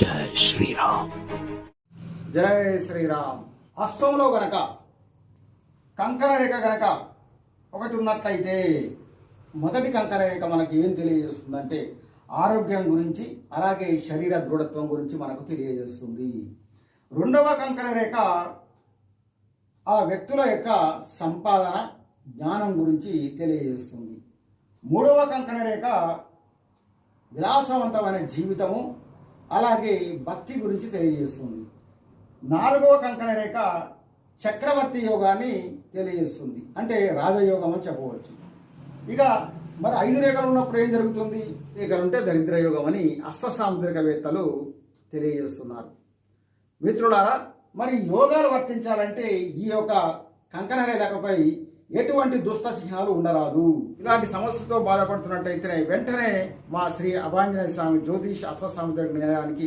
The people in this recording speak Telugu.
జై శ్రీరామ్. జై శ్రీరామ్. అస్తంలో గనక కంకర రేఖ గనక ఒకటి ఉన్నట్లయితే మొదటి కంకర రేఖ మనకి ఏం తెలియజేస్తుందంటే ఆరోగ్యం గురించి అలాగే శరీర దృఢత్వం గురించి మనకు తెలియజేస్తుంది. రెండవ కంకణ రేఖ ఆ వ్యక్తుల యొక్క సంపాదన జ్ఞానం గురించి తెలియజేస్తుంది. మూడవ కంకణ రేఖ విలాసవంతమైన జీవితము అలాగే భక్తి గురించి తెలియజేస్తుంది. నాలుగవ కంకణ రేఖ చక్రవర్తి యోగాన్ని తెలియజేస్తుంది. అంటే రాజయోగం అని చెప్పవచ్చు. ఇక మరి ఐదు రేఖలు ఉన్నప్పుడు ఏం జరుగుతుంది? రేఖలు ఉంటే దరిద్ర యోగం అని అస్తసాంద్రికవేత్తలు తెలియజేస్తున్నారు. మిత్రులారా మరి యోగాలు వర్తించాలంటే ఈ యొక్క కంకణ రేఖపై ఎటువంటి దుష్ట చిహ్నాలు ఉండరాదు. ఇలాంటి సమస్యతో బాధపడుతున్నట్టయితే వెంటనే మా శ్రీ అభాంజనేయ స్వామి జ్యోతిష్ అస్త సాముద్రిక న్యాయానికి